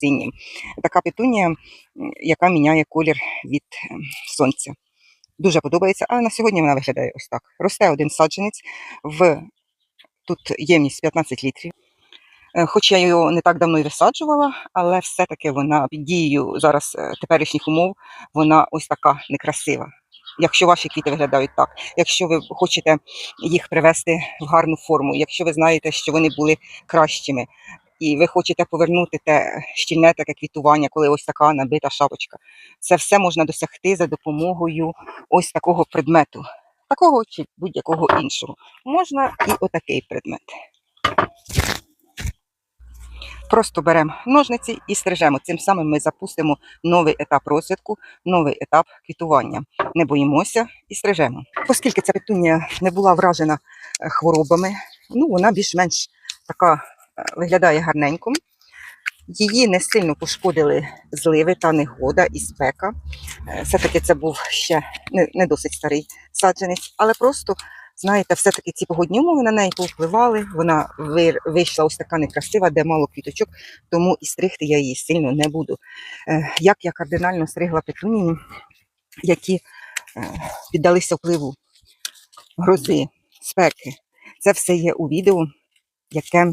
синім. Така петунія, яка міняє колір від е, сонця. Дуже подобається. А на сьогодні вона виглядає ось так. Росте один саджанець в тут ємність 15 літрів. Е, Хоч я його не так давно і висаджувала, але все-таки вона під дією зараз е, теперішніх умов, вона ось така некрасива. Якщо ваші квіти виглядають так, якщо ви хочете їх привести в гарну форму, якщо ви знаєте, що вони були кращими, і ви хочете повернути те щільне таке квітування, коли ось така набита шапочка, це все можна досягти за допомогою ось такого предмету, такого чи будь-якого іншого. Можна і отакий предмет. Просто беремо ножниці і стрижемо. Цим самим ми запустимо новий етап розвитку, новий етап квітування. Не боїмося і стрижемо. Оскільки ця петунія не була вражена е, хворобами, ну вона більш-менш така виглядає гарненько. Її не сильно пошкодили зливи та негода і спека. Е, Все-таки це був ще не, досить старий саджанець, але просто, знаєте, все-таки ці погодні умови на неї повпливали. Вона вийшла ось така некрасива, де мало квіточок, тому і стригти я її сильно не буду. Е, Як я кардинально стригла петунії, які е, піддалися впливу грози, спеки. Це все є у відео, яке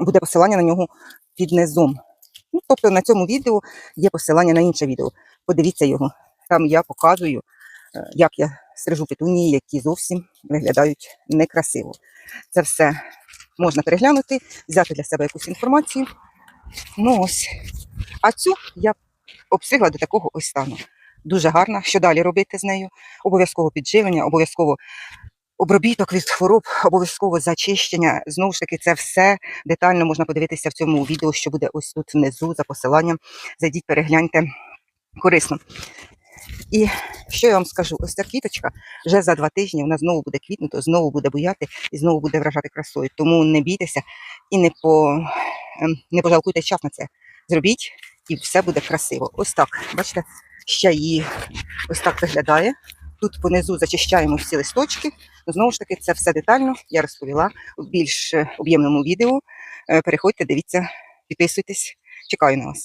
буде посилання на нього під низом. Ну, тобто на цьому відео є посилання на інше відео. Подивіться його. Там я показую, е, як я стрижу петунії, які зовсім виглядають некрасиво. Це все можна переглянути, взяти для себе якусь інформацію. Ну ось. А цю я обстригла до такого ось стану. Дуже гарна. Що далі робити з нею? Обов'язково підживлення, обов'язково обробіток від хвороб, обов'язково зачищення. Знову ж таки, це все детально можна подивитися в цьому відео, що буде ось тут внизу за посиланням. Зайдіть, перегляньте корисно. І що я вам скажу? Ось ця квіточка вже за два тижні вона знову буде квітнути, знову буде буяти і знову буде вражати красою. Тому не бійтеся і не, по, ем, не пожалкуйте час на це. Зробіть і все буде красиво. Ось так. Бачите, ще її ось так виглядає. Тут понизу зачищаємо всі листочки. Знову ж таки, це все детально я розповіла в більш е, об'ємному відео. Е, Переходьте, дивіться, підписуйтесь. Чекаю на вас.